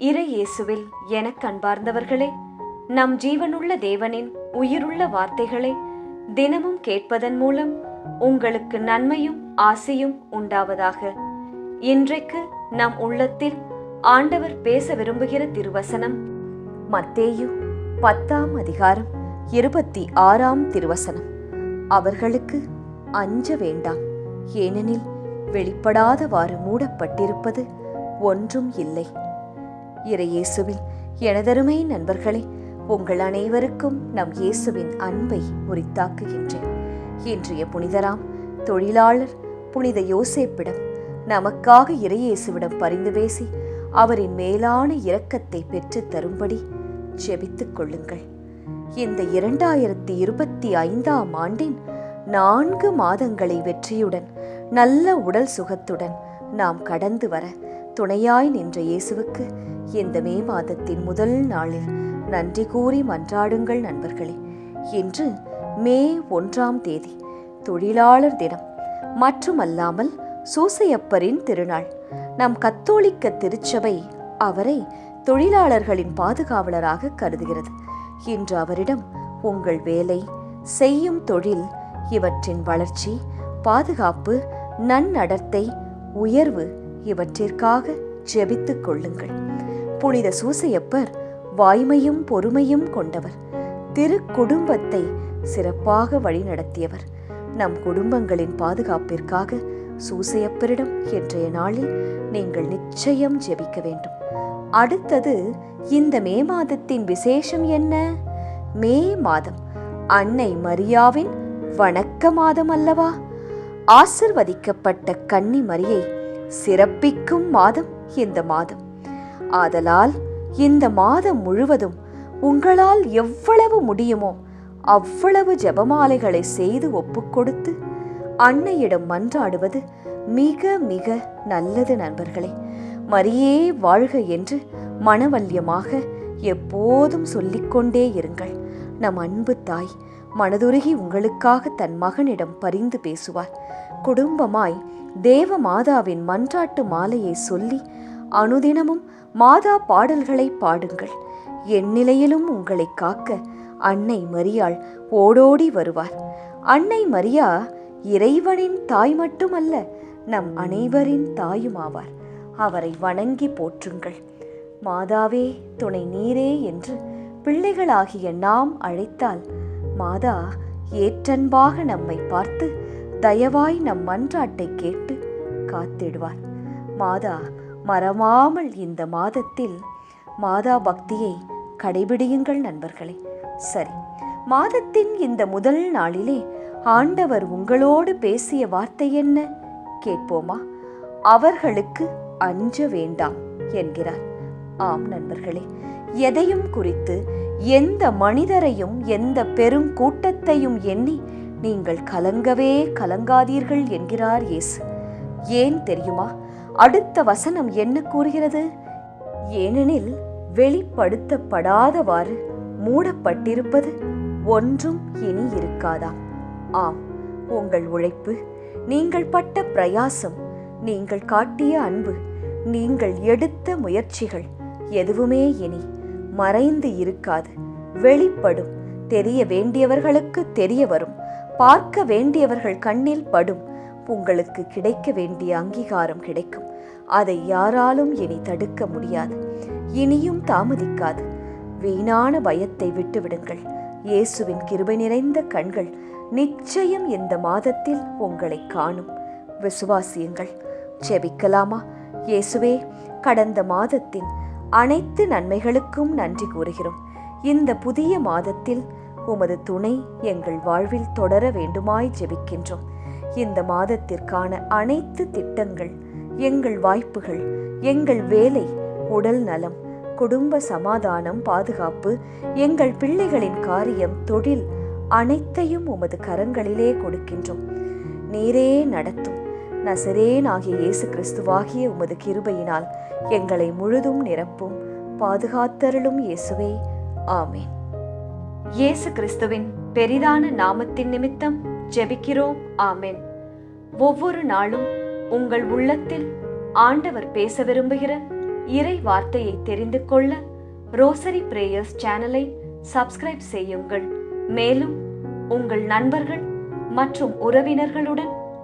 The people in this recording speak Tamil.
இறை இயேசுவில் எனக் அன்பார்ந்தவர்களே நம் ஜீவனுள்ள தேவனின் உயிருள்ள வார்த்தைகளை தினமும் கேட்பதன் மூலம் உங்களுக்கு நன்மையும் ஆசையும் உண்டாவதாக. இன்றைக்கு நம் உள்ளத்தில் ஆண்டவர் பேச விரும்புகிற திருவசனம் மத்தேயு பத்தாம் அதிகாரம் இருபத்தி ஆறாம் திருவசனம். அவர்களுக்கு அஞ்ச வேண்டாம் ஏனெனில் வெளிப்படாதவாறு மூடப்பட்டிருப்பது ஒன்றும் இல்லை. இறையேசுவில் எனதருமை நண்பர்களே உங்கள் அனைவருக்கும் நம் இயேசுவின் அன்பை உரித்தாக்குகின்றேன். இன்றைய புனிதராம் தொழிலாளர் புனித யோசேப்பிடம் நமக்காக இறையேசுவிடம் பரிந்து பேசி அவரின் மேலான இரக்கத்தை பெற்றுத் தரும்படி ஜெபித்துக் கொள்ளுங்கள். இந்த இரண்டாயிரத்தி இருபத்தி ஐந்தாம் ஆண்டின் நான்கு மாதங்களை வெற்றியுடன் நல்ல உடல் சுகத்துடன் நாம் கடந்து வர துணையாய் நின்ற இயேசுவுக்கு இந்த மே மாதத்தின் முதல் நாளில் நன்றி கூறி மன்றாடுங்கள் நண்பர்களே. இன்று மே ஒன்றாம் தேதி தொழிலாளர் தினம். மட்டுமல்லாமல் சூசையப்பரின் திருநாள். நம் கத்தோலிக்க திருச்சபை அவரை தொழிலாளர்களின் பாதுகாவலராக கருதுகிறது. இன்று அவரிடம் உங்கள் வேலை செய்யும் தொழில் இவற்றின் வளர்ச்சி பாதுகாப்பு நன்னடத்தை உயர்வு இவற்றிற்காக ஜெபித்துக் கொள்ளுங்கள். புனித சூசையப்பர் வாய்மையும் பொறுமையும் கொண்டவர். திரு குடும்பத்தை சிறப்பாக வழிநடத்தியவர். நம் குடும்பங்களின் பாதுகாப்பிற்காக சூசையப்பரிடம் இன்றைய நாளில் நீங்கள் நிச்சயம் ஜெபிக்க வேண்டும். அடுத்தது இந்த மே மாதத்தின் விசேஷம் என்ன? மே மாதம் அன்னை மரியாவின் வணக்க மாதம் அல்லவா? ஆசிர்வதிக்கப்பட்ட கன்னி மரியை சிறப்பிக்கும் மாதம் இந்த மாதம். ஆதலால் இந்த மாதம் முழுவதும் உங்களால் எவ்வளவு முடியுமோ அவ்வளவு ஜெபமாலைகளை செய்து ஒப்புக்கொடுத்து அன்னையிடம் மன்றாடுவது மிக மிக நல்லது நண்பர்களே. மரியே வாழ்க என்று மனவல்யமாக எப்போதும் சொல்லிக்கொண்டே இருங்கள். நம் அன்பு தாய் மனதுருகி உங்களுக்காக தன் மகனிடம் பரிந்து பேசுவார். குடும்பமாய் தேவ மாதாவின் மன்றாட்டு மாலையை சொல்லி அனுதினமும் மாதா பாடல்களை பாடுங்கள். எந்நிலையிலும் உங்களை காக்க அன்னை மரியாள் ஓடோடி வருவார். அன்னை மரியா இறைவனின் தாய் மட்டுமல்ல நம் அனைவரின் தாயுமாவார். அவரை வணங்கி போற்றுங்கள். மாதாவே துணை நீரே என்று பிள்ளைகளாகிய நாம் அழைத்தால் மாதா ஏற்றன்பாக நம்மை பார்த்து தயவாய் நம் மன்றாட்டை கேட்டு காத்திடுவார். மாதா மறவாமல் இந்த மாதத்தில் மாதா பக்தியை கடைபிடியுங்கள் நண்பர்களே. சரி மாதத்தின் இந்த முதல் நாளிலே ஆண்டவர் உங்களோடு பேசிய வார்த்தை என்ன? கேட்போமா? அவர்களுக்கு அஞ்ச வேண்டாம் என்கிறார். ஆம் நண்பர்களே எதையும் குறித்து எந்த மனிதரையும் எந்த பெரும் கூட்டத்தையும் எண்ணி நீங்கள் கலங்கவே கலங்காதீர்கள் என்கிறார் இயேசு. ஏன் தெரியுமா? அடுத்த வசனம் என்ன கூறுகிறது? ஏனெனில் வெளிப்படுத்தப்படாதவாறு மூடப்பட்டிருப்பது ஒன்றும் இனி இருக்காதாம் ஆம் உங்கள் உழைப்பு நீங்கள் பட்ட பிரயாசம் நீங்கள் காட்டிய அன்பு நீங்கள் எடுத்த முயற்சிகள் எதுவுமே இனி மறைந்து இருக்காது. வெளிப்படும். தெரிய வேண்டியவர்களுக்கு தெரிய வரும். பார்க்க வேண்டியவர்கள் கண்ணில் படும். உங்களுக்கு கிடைக்க வேண்டிய அங்கீகாரம் கிடைக்கும். அதை யாராலும் இனி தடுக்க முடியாது. இனியும் தாமதிக்காது. வீணான பயத்தை விட்டுவிடுங்கள். இயேசுவின் கிருபை நிறைந்த கண்கள் நிச்சயம் இந்த மாதத்தில் உங்களை காணும். விசுவாசியுங்கள். செபிக்கலாமா இயேசுவே கடந்த மாதத்தின் அனைத்து நன்மைகளுக்கும் நன்றி கூறுகிறோம். இந்த புதிய மாதத்தில் உமது துணை எங்கள் வாழ்வில் தொடர வேண்டுமாய் ஜெபிக்கின்றோம். இந்த மாதத்திற்கான அனைத்து திட்டங்கள் எங்கள் வாய்ப்புகள் எங்கள் வேலை உடல் நலம் குடும்ப சமாதானம் பாதுகாப்பு எங்கள் பிள்ளைகளின் காரியம் தொழில் அனைத்தையும் உமது கரங்களிலே கொடுக்கின்றோம். நீரே நடத்தும். நசரேன் ஆகிய இயேசு கிறிஸ்துவாகிய உமது கிருபையினால் எங்களை முழுதும் நிரப்பும் பாதுகாத்தருளும் இயேசுவே. ஆமேன். இயேசு கிறிஸ்துவின் பெரிதான நாமத்தின் நிமித்தம் ஜெபிக்கிறோம். ஆமேன். ஒவ்வொரு நாளும் உங்கள் உள்ளத்தில் ஆண்டவர் பேச விரும்புகிற இறை வார்த்தையை தெரிந்து கொள்ள ரோசரி பிரேயர்ஸ் சேனலை சப்ஸ்கிரைப் செய்யுங்கள். மேலும் உங்கள் நண்பர்கள் மற்றும் உறவினர்களுடன்